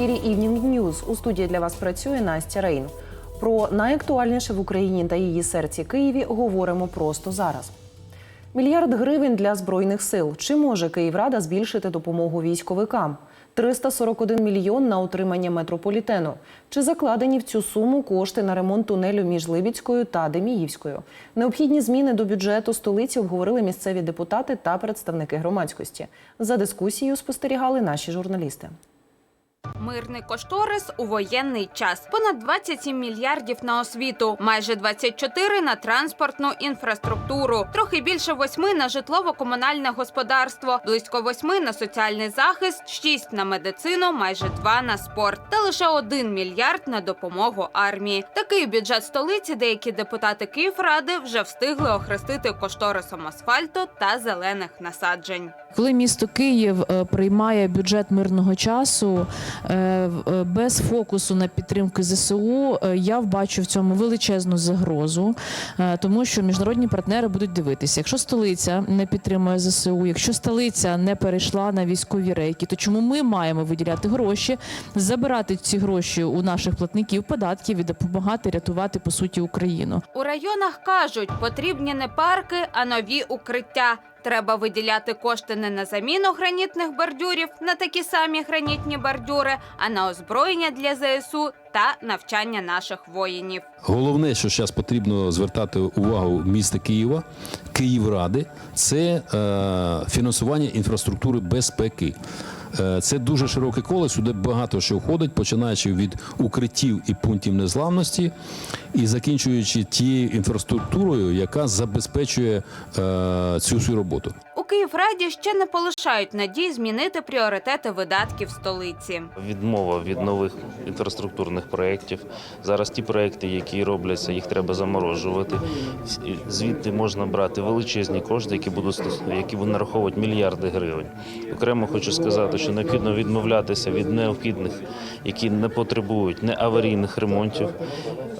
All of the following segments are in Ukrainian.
Ефірі Evening News. У студії для вас працює Настя Рейн. Про найактуальніше в Україні та її серці Києві говоримо просто зараз. Мільярд гривень для збройних сил. Чи може Київрада збільшити допомогу військовикам? 341 мільйон на утримання метрополітену. Чи закладені в цю суму кошти на ремонт тунелю між Либідською та Деміївською? Необхідні зміни до бюджету столиці обговорили місцеві депутати та представники громадськості. За дискусією спостерігали наші журналісти. Мирний кошторис у воєнний час. Понад 27 мільярдів на освіту, майже 24 на транспортну інфраструктуру, трохи більше 8 на житлово-комунальне господарство, близько 8 на соціальний захист, 6 на медицину, майже 2 на спорт та лише 1 мільярд на допомогу армії. Такий бюджет столиці деякі депутати Київради вже встигли охрестити кошторисом асфальту та зелених насаджень. Коли місто Київ е, приймає бюджет мирного часу е, без фокусу на підтримку ЗСУ, е, я бачу в цьому величезну загрозу, е, тому що міжнародні партнери будуть дивитися. Якщо столиця не підтримує ЗСУ, якщо столиця не перейшла на військові рейки, то чому ми маємо виділяти гроші, забирати ці гроші у наших платників податків і допомагати рятувати по суті Україну? У районах кажуть, потрібні не парки, а нові укриття. Треба виділяти кошти не на заміну гранітних бордюрів, на такі самі гранітні бордюри, а на озброєння для ЗСУ та навчання наших воїнів. Головне, що зараз потрібно звертати увагу міста Києва, Київради, це е, фінансування інфраструктури безпеки. Е, Це дуже широке коло, сюди багато що входить, починаючи від укриттів і пунктів незламності, і закінчуючи тією інфраструктурою, яка забезпечує е, цю всю роботу. Київраді ще не полишають надій змінити пріоритети видатків столиці. Відмова від нових інфраструктурних проєктів. Зараз ті проєкти, які робляться, їх треба заморожувати. Звідти можна брати величезні кошти, які будуть які будуть нараховувати мільярди гривень. Окремо хочу сказати, що необхідно відмовлятися від необхідних, які не потребують не аварійних ремонтів.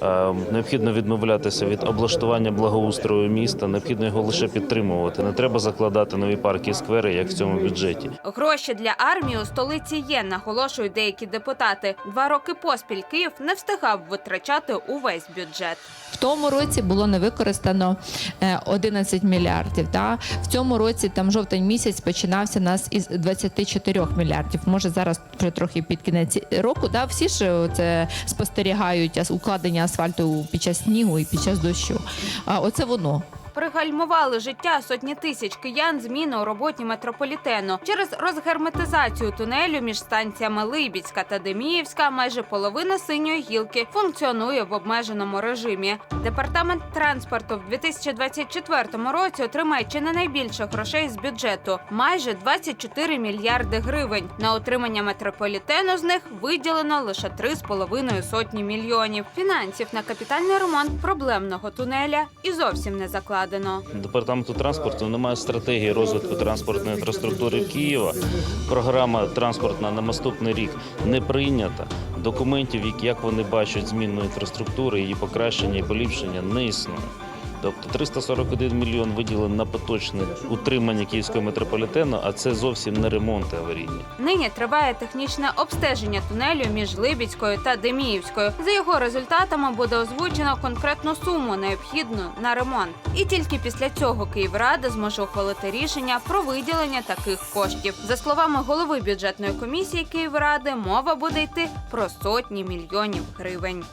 Е, Необхідно відмовлятися від облаштування благоустрою міста. Необхідно його лише підтримувати. Не треба закладати нові парки і сквери, як в цьому бюджеті. Гроші для армії у столиці є, наголошують деякі депутати. Два роки поспіль Київ не встигав витрачати увесь бюджет. В тому році було не використано е, 11 мільярдів. Да? В цьому році там жовтень місяць починався нас із 24 мільярдів. Може зараз вже трохи під кінець року. Да? Всі ж це спостерігають укладення асфальту під час снігу і під час дощу. А оце воно. Пригальмували життя сотні тисяч киян зміни у роботі метрополітену через розгерметизацію тунелю між станціями Либідська та Деміївська. Майже половина синьої гілки функціонує в обмеженому режимі. Департамент транспорту в 2024 році отримає чи не найбільше грошей з бюджету майже 24 мільярди гривень. На утримання метрополітену з них виділено лише 3,5 сотні мільйонів. Фінансів на капітальний ремонт проблемного тунеля і зовсім не закладено. Департаменту транспорту немає стратегії розвитку транспортної інфраструктури Києва. Програма транспортна на наступний рік не прийнята. Документів, як вони бачать зміну інфраструктури, її покращення і поліпшення, не існує. Тобто 341 мільйон виділено на поточне утримання київського метрополітену, а це зовсім не ремонти аварійні. Нині триває технічне обстеження тунелю між Либідською та Деміївською. За його результатами буде озвучено конкретну суму, необхідну на ремонт. І тільки після цього Київрада зможе ухвалити рішення про виділення таких коштів. За словами голови бюджетної комісії Київради, мова буде йти про сотні мільйонів гривень.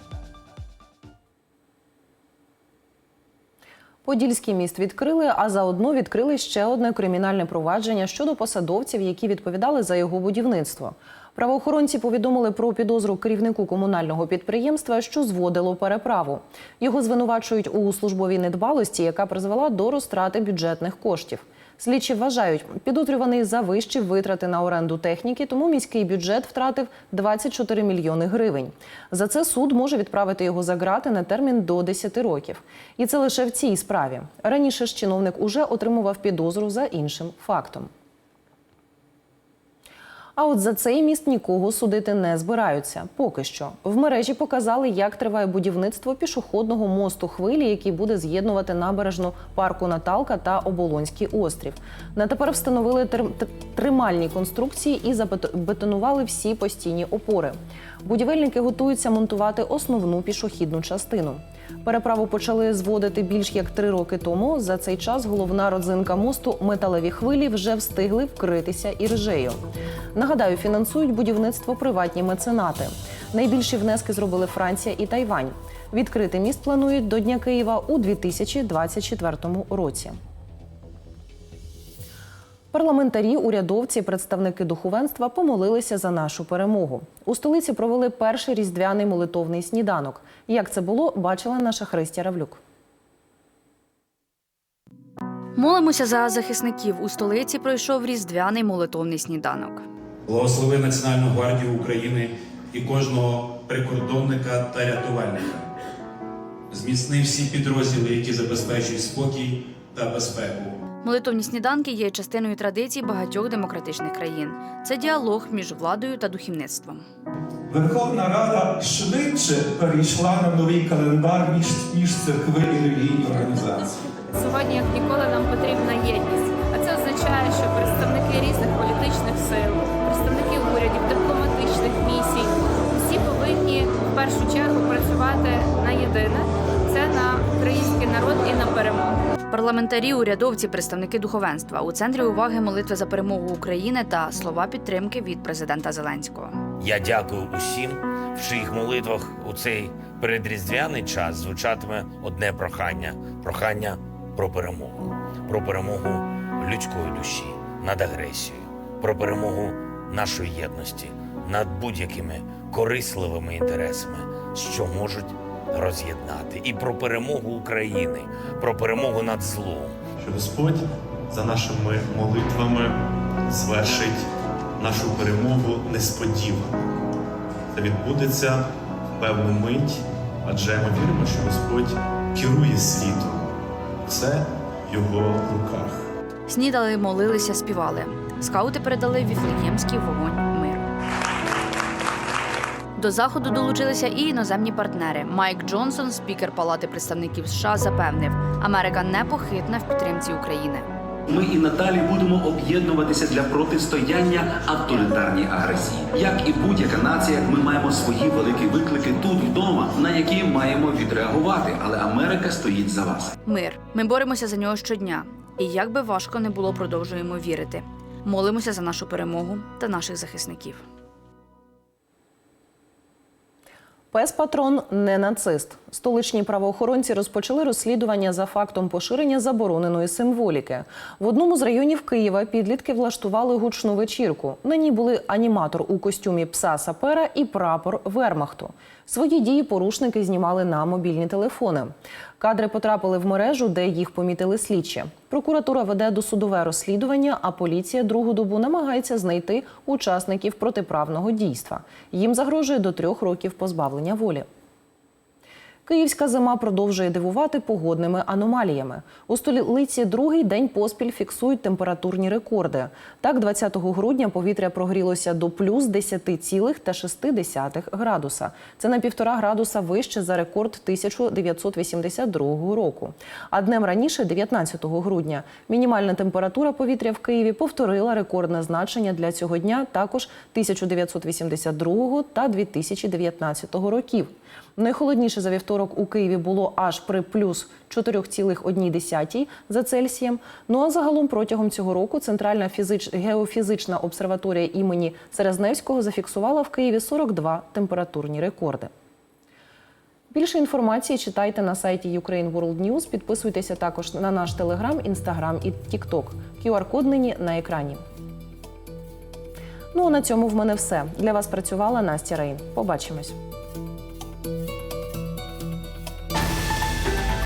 Подільський міст відкрили, а заодно відкрили ще одне кримінальне провадження щодо посадовців, які відповідали за його будівництво. Правоохоронці повідомили про підозру керівнику комунального підприємства, що зводило переправу. Його звинувачують у службовій недбалості, яка призвела до розтрати бюджетних коштів. Слідчі вважають, підозрюваний завищив витрати на оренду техніки, тому міський бюджет втратив 24 мільйони гривень. За це суд може відправити його за ґрати на термін до 10 років. І це лише в цій справі. Раніше ж чиновник уже отримував підозру за іншим фактом. А от за цей міст нікого судити не збираються. Поки що в мережі показали, як триває будівництво пішохідного мосту хвилі, який буде з'єднувати набережну парку Наталка та Оболонський острів. На тепер встановили тримальні конструкції і забетонували всі постійні опори. Будівельники готуються монтувати основну пішохідну частину. Переправу почали зводити більш як три роки тому. За цей час головна родзинка мосту металеві хвилі вже встигли вкритися іржею. Нагадаю, фінансують будівництво приватні меценати. Найбільші внески зробили Франція і Тайвань. Відкрити міст планують до Дня Києва у 2024 році. Парламентарі, урядовці, представники духовенства помолилися за нашу перемогу. У столиці провели перший різдвяний молитовний сніданок. Як це було, бачила наша Христя Равлюк. Молимося за захисників. У столиці пройшов різдвяний молитовний сніданок. Благослови Національну гвардію України і кожного прикордонника та рятувальника. Зміцни всі підрозділи, які забезпечують спокій та безпеку. Молитовні сніданки є частиною традицій багатьох демократичних країн. Це діалог між владою та духовництвом. Верховна Рада швидше перейшла на новий календар ніж, ніж церкви і релігійні організації. Сьогодні, як ніколи, нам потрібна єдність. Означає, що представники різних політичних сил, представники урядів, дипломатичних місій, всі повинні в першу чергу працювати на єдине це на український народ і на перемогу. Парламентарі, урядовці, представники духовенства у центрі уваги молитви за перемогу України та слова підтримки від президента Зеленського. Я дякую усім, в чиїх молитвах у цей передріздвяний час звучатиме одне прохання прохання про перемогу, про перемогу людської душі над агресією, про перемогу нашої єдності над будь-якими корисливими інтересами, що можуть роз'єднати, і про перемогу України, про перемогу над злом. що Господь за нашими молитвами звершить нашу перемогу несподівано. Це відбудеться в певну мить, адже ми віримо, що Господь керує світом. Це в його руках. Снідали, молилися, співали. Скаути передали віфлеємський вогонь миру. До заходу долучилися і іноземні партнери. Майк Джонсон, спікер Палати представників США, запевнив, Америка непохитна в підтримці України. Ми і надалі будемо об'єднуватися для протистояння авторитарній агресії. Як і будь-яка нація, ми маємо свої великі виклики тут на які маємо відреагувати. Але Америка стоїть за вас. Мир. Ми боремося за нього щодня. І як би важко не було, продовжуємо вірити. Молимося за нашу перемогу та наших захисників. Пес патрон не нацист. Столичні правоохоронці розпочали розслідування за фактом поширення забороненої символіки. В одному з районів Києва підлітки влаштували гучну вечірку. На ній були аніматор у костюмі пса сапера і прапор Вермахту. Свої дії порушники знімали на мобільні телефони. Кадри потрапили в мережу, де їх помітили слідчі. Прокуратура веде досудове розслідування, а поліція другу добу намагається знайти учасників протиправного дійства. Їм загрожує до трьох років позбавлення волі. Київська зима продовжує дивувати погодними аномаліями. У столиці другий день поспіль фіксують температурні рекорди. Так, 20 грудня повітря прогрілося до плюс 10,6 градуса. Це на півтора градуса вище за рекорд 1982 року. А днем раніше, 19 грудня, мінімальна температура повітря в Києві повторила рекордне значення для цього дня також 1982 та 2019 років. Найхолодніше за вівторок у Києві було аж при плюс 4,1 за Цельсієм. Ну а загалом протягом цього року Центральна фізич... геофізична обсерваторія імені Серезневського зафіксувала в Києві 42 температурні рекорди. Більше інформації читайте на сайті Ukraine World News. Підписуйтеся також на наш телеграм, інстаграм і тікток. QR-код нині на екрані. Ну а на цьому в мене все. Для вас працювала Настя Рейн. Побачимось.